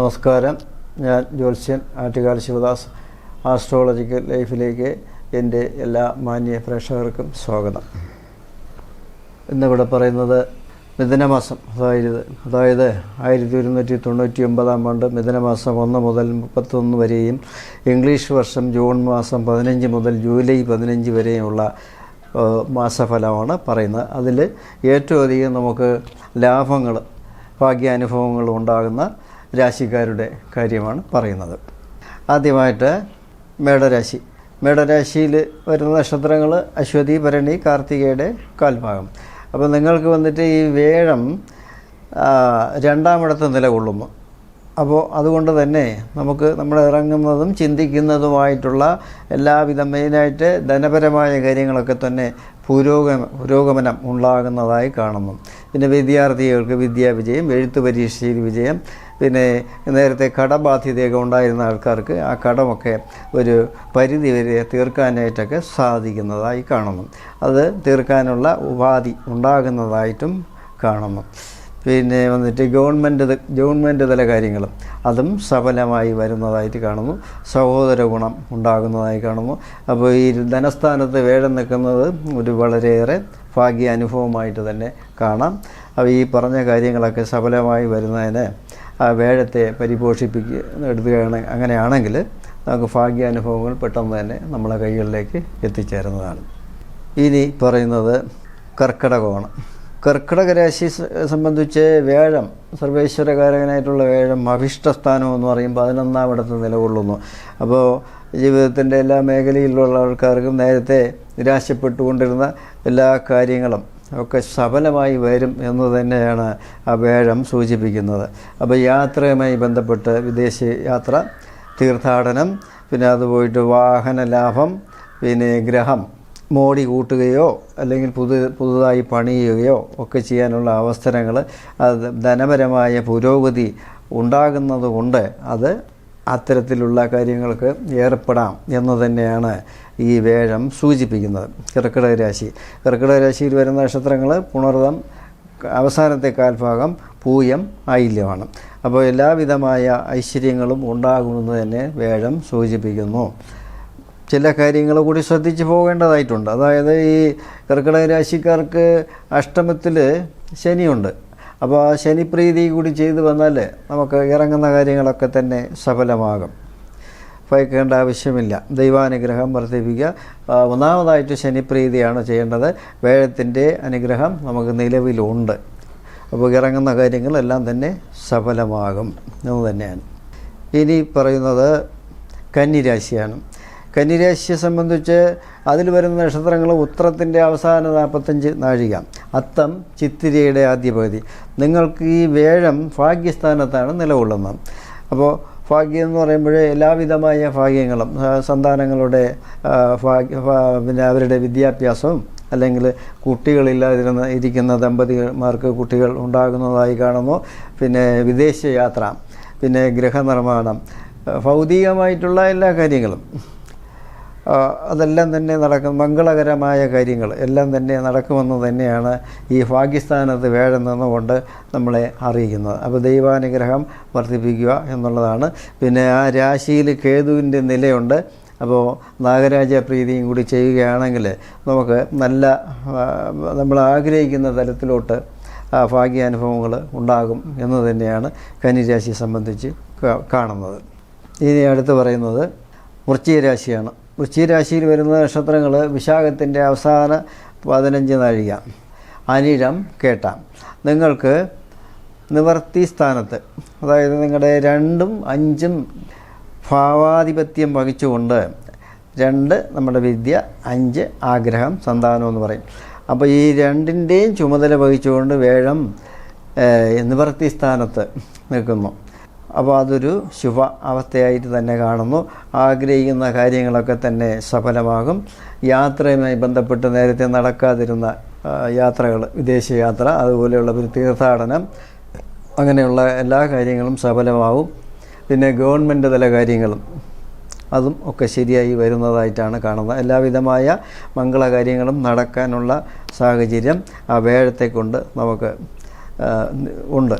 നമസ്കാരം. ഞാൻ ജ്യോത്സ്യൻ ആറ്റുകാൽ ശിവദാസ് ആസ്ട്രോളജിക്കൽ ലൈഫിലേക്ക് എന്റെ എല്ലാ മാന്യ പ്രേക്ഷകർക്കും സ്വാഗതം. ഇന്നിവിടെ പറയുന്നത് മിഥുനമാസം. അതായത് അതായത് ആയിരത്തി ഒരുന്നൂറ്റി തൊണ്ണൂറ്റി ഒമ്പതാം ആണ്ട് മിഥുനമാസം ഒന്ന് മുതൽ മുപ്പത്തൊന്ന് വരെയും ഇംഗ്ലീഷ് വർഷം ജൂൺ മാസം പതിനഞ്ച് മുതൽ ജൂലൈ പതിനഞ്ച് വരെയുമുള്ള മാസഫലമാണ് പറയുന്നത്. അതിൽ ഏറ്റവും അധികം നമുക്ക് ലാഭങ്ങൾ ഭാഗ്യാനുഭവങ്ങൾ ഉണ്ടാകുന്ന രാശിക്കാരുടെ കാര്യമാണ് പറയുന്നത്. ആദ്യമായിട്ട് മേടരാശി. മേടരാശിയിൽ വരുന്ന നക്ഷത്രങ്ങൾ അശ്വതി ഭരണി കാർത്തികയുടെ കാൽഭാഗം. അപ്പോൾ നിങ്ങൾക്ക് വന്നിട്ട് ഈ വേഴം രണ്ടാമിടത്ത് നിലകൊള്ളുന്നു. അപ്പോൾ അതുകൊണ്ട് തന്നെ നമുക്ക് നമ്മൾ ഇറങ്ങുന്നതും ചിന്തിക്കുന്നതുമായിട്ടുള്ള എല്ലാവിധ മെയിനായിട്ട് ധനപരമായ കാര്യങ്ങളൊക്കെ തന്നെ പുരോഗമ പുരോഗമനം ഉണ്ടാകുന്നതായി കാണുന്നു. പിന്നെ വിദ്യാർത്ഥികൾക്ക് വിദ്യാവിജയം എഴുത്ത് പരീക്ഷയിൽ വിജയം പിന്നെ നേരത്തെ കടബാധ്യതയൊക്കെ ഉണ്ടായിരുന്ന ആൾക്കാർക്ക് ആ കടമൊക്കെ ഒരു പരിധി വരെ തീർക്കാനായിട്ടൊക്കെ സാധിക്കുന്നതായി കാണുന്നു. അത് തീർക്കാനുള്ള ഉപാധി ഉണ്ടാകുന്നതായിട്ടും കാണുന്നു. പിന്നെ വന്നിട്ട് ഗവൺമെന്റ് ഗവൺമെന്റ് തല കാര്യങ്ങളും അതും സഫലമായി വരുന്നതായിട്ട് കാണുന്നു. സഹോദര ഗുണം ഉണ്ടാകുന്നതായി കാണുന്നു. അപ്പോൾ ഈ ധനസ്ഥാനത്ത് വേഴം നിൽക്കുന്നത് ഒരു വളരെയേറെ ഭാഗ്യ അനുഭവമായിട്ട് തന്നെ കാണാം. അപ്പോൾ ഈ പറഞ്ഞ കാര്യങ്ങളൊക്കെ സഫലമായി വരുന്നതിന് ആ വേഴത്തെ പരിപോഷിപ്പിക്കുക എടുത്തുകയാണ് അങ്ങനെയാണെങ്കിൽ നമുക്ക് ഭാഗ്യാനുഭവങ്ങൾ പെട്ടെന്ന് തന്നെ നമ്മളെ കൈകളിലേക്ക് എത്തിച്ചേരുന്നതാണ്. ഇനി പറയുന്നത് കർക്കിടകമാണ്. കർക്കിടക രാശി സംബന്ധിച്ച് വേഴം സർവേശ്വരകാരകനായിട്ടുള്ള വേഴം അഭിഷ്ടസ്ഥാനം എന്ന് പറയുമ്പോൾ പതിനൊന്നാം ഇടത്ത് നിലകൊള്ളുന്നു. അപ്പോൾ ജീവിതത്തിന്റെ എല്ലാ മേഖലയിലുള്ള ആൾക്കാർക്കും നേരത്തെ നിരാശപ്പെട്ടുകൊണ്ടിരുന്ന എല്ലാ കാര്യങ്ങളും ഒക്കെ സഫലമായി വരും എന്ന് തന്നെയാണ് ആ വേഴം സൂചിപ്പിക്കുന്നത്. അപ്പോൾ യാത്രയുമായി ബന്ധപ്പെട്ട് വിദേശ യാത്ര തീർത്ഥാടനം പിന്നെ അത് പോയിട്ട് വാഹന ലാഭം പിന്നെ ഗ്രഹം മോടി കൂട്ടുകയോ അല്ലെങ്കിൽ പുതു പുതുതായി പണിയുകയോ ഒക്കെ ചെയ്യാനുള്ള അവസരങ്ങൾ അത് ധനപരമായ പുരോഗതി ഉണ്ടാകുന്നതുകൊണ്ട് അത് അത്തരത്തിലുള്ള കാര്യങ്ങൾക്ക് ഏർപ്പെടാം എന്ന് തന്നെയാണ് ഈ വേഴം സൂചിപ്പിക്കുന്നത്. കർക്കിടക രാശി. കർക്കിടക രാശിയിൽ വരുന്ന നക്ഷത്രങ്ങൾ പുണർതം അവസാനത്തെ കാൽഭാഗം പൂയം ആയില്യമാണ് അപ്പോൾ എല്ലാവിധമായ ഐശ്വര്യങ്ങളും ഉണ്ടാകുമെന്ന് തന്നെ വേഴം സൂചിപ്പിക്കുന്നു. ചില കാര്യങ്ങൾ കൂടി ശ്രദ്ധിച്ചു പോകേണ്ടതായിട്ടുണ്ട്. അതായത് ഈ കർക്കിടക രാശിക്കാർക്ക് അഷ്ടമത്തിൽ ശനിയുണ്ട്. അപ്പോൾ ആ ശനിപ്രീതി കൂടി ചെയ്തു വന്നാൽ നമുക്ക് ഇറങ്ങുന്ന കാര്യങ്ങളൊക്കെ തന്നെ സഫലമാകും. ഭയക്കേണ്ട ആവശ്യമില്ല. ദൈവാനുഗ്രഹം വർദ്ധിപ്പിക്കുക. ഒന്നാമതായിട്ട് ശനിപ്രീതിയാണ് ചെയ്യേണ്ടത്. വേഴത്തിന്റെ അനുഗ്രഹം നമുക്ക് നിലവിലുണ്ട്. അപ്പോൾ ഇറങ്ങുന്ന കാര്യങ്ങളെല്ലാം തന്നെ സഫലമാകും. എന്ന് തന്നെയാണ്. ഇനി പറയുന്നത് കന്നിരാശിയാണ്. കന്നിരാശിയെ സംബന്ധിച്ച് അതിൽ വരുന്ന നക്ഷത്രങ്ങൾ ഉത്രത്തിന്റെ അവസാന നാൽപ്പത്തഞ്ച് നാഴിക. അത്തം ചിത്തിരയുടെ ആദ്യ പകുതി. നിങ്ങൾക്ക് ഈ വേഴം ഭാഗ്യസ്ഥാനത്താണ് നിലകൊള്ളുന്നത്. അപ്പോൾ ഭാഗ്യം എന്ന് പറയുമ്പോൾ എല്ലാവിധമായ ഭാഗ്യങ്ങളും സന്താനങ്ങളുടെ ഭാഗ്യ പിന്നെ അവരുടെ വിദ്യാഭ്യാസവും അല്ലെങ്കിൽ കുട്ടികളില്ലാതിരുന്ന ഇരിക്കുന്ന ദമ്പതിമാർക്ക് കുട്ടികൾ ഉണ്ടാകുന്നതായി കാണുന്നു. പിന്നെ വിദേശയാത്ര പിന്നെ ഗൃഹനിർമ്മാണം ഭൗതികമായിട്ടുള്ള എല്ലാ കാര്യങ്ങളും. അതെല്ലാം തന്നെ നടക്കും മംഗളകരമായ കാര്യങ്ങൾ എല്ലാം തന്നെ നടക്കുമെന്ന് തന്നെയാണ് ഈ ഭാഗ്യസ്ഥാനത്ത് വേഴം നമ്മളെ അറിയിക്കുന്നത്. അപ്പോൾ ദൈവാനുഗ്രഹം വർദ്ധിപ്പിക്കുക എന്നുള്ളതാണ്. പിന്നെ ആ രാശിയിൽ കേതുവിന്റെ നിലയുണ്ട്. അപ്പോൾ നാഗരാജ പ്രീതിയും കൂടി ചെയ്യുകയാണെങ്കിൽ നമുക്ക് നല്ല നമ്മൾ ആഗ്രഹിക്കുന്ന തലത്തിലോട്ട് ഭാഗ്യാനുഭവങ്ങൾ ഉണ്ടാകും എന്ന് തന്നെയാണ് കന്നിരാശിയെ സംബന്ധിച്ച് കാണുന്നത്. ഇനി അടുത്ത് പറയുന്നത് വൃശ്ചികരാശിയാണ് വൃശ്ചികരാശിയിൽ വരുന്ന നക്ഷത്രങ്ങൾ വിശാഖത്തിന്റെ അവസാന പതിനഞ്ച് നാഴിക. അനിഴം കേട്ടാം. നിങ്ങൾക്ക് നിവർത്തി സ്ഥാനത്ത് അതായത് നിങ്ങളുടെ രണ്ടും അഞ്ചും ഭാവാധിപത്യം വഹിച്ചുകൊണ്ട് രണ്ട് നമ്മുടെ വിദ്യ അഞ്ച് ആഗ്രഹം സന്താനം എന്ന് പറയും. അപ്പോൾ ഈ രണ്ടിന്റെയും ചുമതല വഹിച്ചുകൊണ്ട് വേഴം നിവർത്തി സ്ഥാനത്ത് നിൽക്കുന്നു. അപ്പോൾ അതൊരു ശുഭ അവസ്ഥയായിട്ട് തന്നെ കാണുന്നു. ആഗ്രഹിക്കുന്ന കാര്യങ്ങളൊക്കെ തന്നെ സഫലമാകും. യാത്രയുമായി ബന്ധപ്പെട്ട് നേരത്തെ നടക്കാതിരുന്ന യാത്രകൾ വിദേശയാത്ര അതുപോലെയുള്ള ഒരു തീർത്ഥാടനം അങ്ങനെയുള്ള എല്ലാ കാര്യങ്ങളും സഫലമാവും. പിന്നെ ഗവൺമെന്റ് തല കാര്യങ്ങളും അതും ഒക്കെ ശരിയായി വരുന്നതായിട്ടാണ് കാണുന്നത്. എല്ലാവിധമായ മംഗളകാര്യങ്ങളും നടക്കാനുള്ള സാഹചര്യം ആ വേഴത്തെ കൊണ്ട് നമുക്ക് ഉണ്ട്.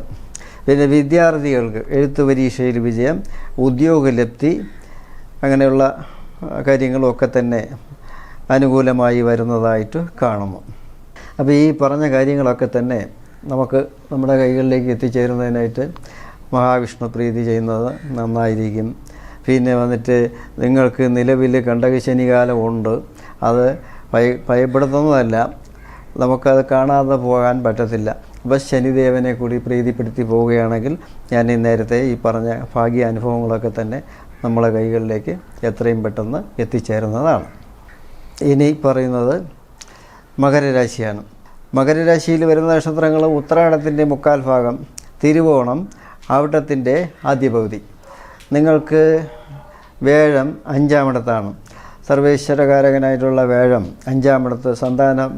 പിന്നെ വിദ്യാർത്ഥികൾക്ക് എഴുത്തു പരീക്ഷയിൽ വിജയം ഉദ്യോഗലബ്ധി അങ്ങനെയുള്ള കാര്യങ്ങളൊക്കെ തന്നെ അനുകൂലമായി വരുന്നതായിട്ട് കാണുന്നു. അപ്പോൾ ഈ പറഞ്ഞ കാര്യങ്ങളൊക്കെ തന്നെ നമുക്ക് നമ്മുടെ കൈകളിലേക്ക് എത്തിച്ചേരുന്നതിനായിട്ട് മഹാവിഷ്ണു പ്രീതി ചെയ്യുന്നത് നന്നായിരിക്കും. പിന്നെ വന്നിട്ട് നിങ്ങൾക്ക് നിലവിൽ കണ്ടകശനികാലം ഉണ്ട്. അത് ഭയ ഭയപ്പെടുത്തുന്നതല്ല. നമുക്കത് കാണാതെ പോകാൻ പറ്റത്തില്ല. അപ്പോൾ ശനിദേവനെ കൂടി പ്രീതിപ്പെടുത്തി പോവുകയാണെങ്കിൽ ഞാൻ ഈ നേരത്തെ ഈ പറഞ്ഞ ഭാഗ്യ അനുഭവങ്ങളൊക്കെ തന്നെ നമ്മളെ കൈകളിലേക്ക് എത്രയും പെട്ടെന്ന് എത്തിച്ചേരുന്നതാണ്. ഇനി പറയുന്നത് മകരരാശിയാണ്. മകരരാശിയിൽ വരുന്ന നക്ഷത്രങ്ങൾ ഉത്തരാടത്തിന്റെ മുക്കാൽ ഭാഗം തിരുവോണം അവിട്ടത്തിന്റെ ആദ്യ പകുതി നിങ്ങൾക്ക് വേഴം അഞ്ചാമിടത്താണ് സർവേശ്വരകാരകനായിട്ടുള്ള വേഴം അഞ്ചാമിടത്ത് സന്താന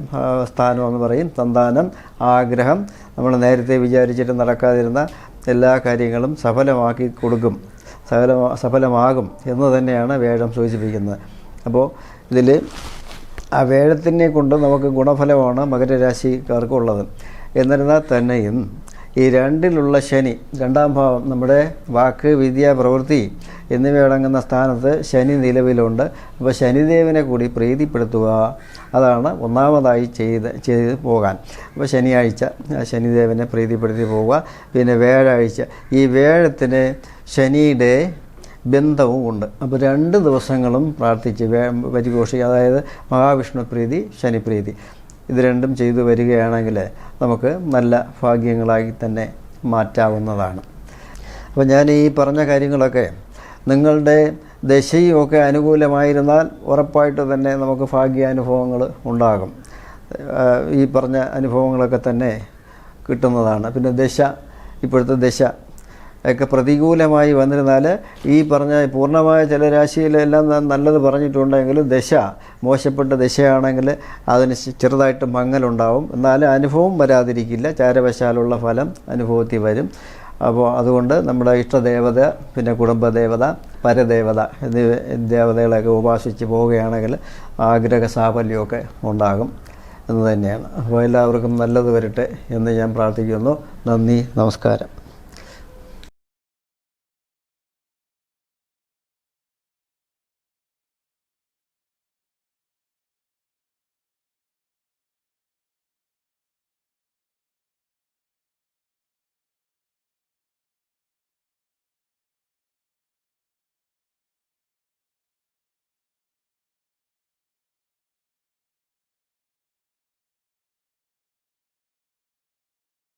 സ്ഥാനം എന്ന് പറയും. സന്താനം ആഗ്രഹം. നമ്മൾ നേരത്തെ വിചാരിച്ചിട്ട് നടക്കാതിരുന്ന എല്ലാ കാര്യങ്ങളും സഫലമാക്കി കൊടുക്കും. സഫല സഫലമാകും എന്ന് തന്നെയാണ് വേഴം സൂചിപ്പിക്കുന്നത്. അപ്പോൾ ഇതിൽ ആ വേഴത്തിനെ കൊണ്ട് നമുക്ക് ഗുണഫലമാണ് മകരരാശിക്കാർക്കുള്ളത്. എന്നിരുന്നാൽ തന്നെയും ഈ രണ്ടിലുള്ള ശനി രണ്ടാം ഭാവം നമ്മുടെ വാക്ക് വിദ്യ പ്രവൃത്തി എന്നിവയടങ്ങുന്ന സ്ഥാനത്ത് ശനി നിലവിലുണ്ട്. അപ്പോൾ ശനിദേവനെ കൂടി പ്രീതിപ്പെടുത്തുക. അതാണ് ഒന്നാമതായി ചെയ്ത് ചെയ്ത് പോകാൻ. അപ്പോൾ ശനിയാഴ്ച ശനിദേവനെ പ്രീതിപ്പെടുത്തി പോവുക. പിന്നെ വ്യാഴാഴ്ച. ഈ വേഴത്തിന് ശനിയുടെ ബന്ധവും ഉണ്ട്. അപ്പോൾ രണ്ട് ദിവസങ്ങളും പ്രാർത്ഥിച്ച് പരിഘോഷിക്കുക അതായത് മഹാവിഷ്ണു പ്രീതി ശനിപ്രീതി ഇത് രണ്ടും ചെയ്തു വരികയാണെങ്കിൽ നമുക്ക് നല്ല ഭാഗ്യങ്ങളായി തന്നെ മാറ്റാവുന്നതാണ്. അപ്പോൾ ഞാൻ ഈ പറഞ്ഞ കാര്യങ്ങളൊക്കെ നിങ്ങളുടെ ദശയും ഒക്കെ അനുകൂലമായിരുന്നാൽ ഉറപ്പായിട്ട് തന്നെ നമുക്ക് ഭാഗ്യാനുഭവങ്ങൾ ഉണ്ടാകും. ഈ പറഞ്ഞ അനുഭവങ്ങളൊക്കെ തന്നെ കിട്ടുന്നതാണ്. പിന്നെ ദശ ഇപ്പോഴത്തെ ദശ ഒക്കെ പ്രതികൂലമായി വന്നിരുന്നാൽ ഈ പറഞ്ഞ പൂർണമായ ചില രാശിയിലെല്ലാം നല്ലത് പറഞ്ഞിട്ടുണ്ടെങ്കിലും ദശ മോശപ്പെട്ട ദശയാണെങ്കിൽ അതിന് ചെറുതായിട്ട് മങ്ങലുണ്ടാവും. എന്നാൽ അനുഭവം വരാതിരിക്കില്ല. ചാരവശാലുള്ള ഫലം അനുഭവത്തിൽ വരും. അപ്പോൾ അതുകൊണ്ട് നമ്മുടെ ഇഷ്ടദേവത പിന്നെ കുടുംബദേവത പരദേവത എന്നീ ദേവതകളെയൊക്കെ ഉപാസിച്ച് പോവുകയാണെങ്കിൽ ആഗ്രഹ സാഫല്യമൊക്കെ ഉണ്ടാകും എന്ന് തന്നെയാണ്. അപ്പോൾ എല്ലാവർക്കും നല്ലത് വരട്ടെ എന്ന് ഞാൻ പ്രാർത്ഥിക്കുന്നു. നന്ദി നമസ്കാരം.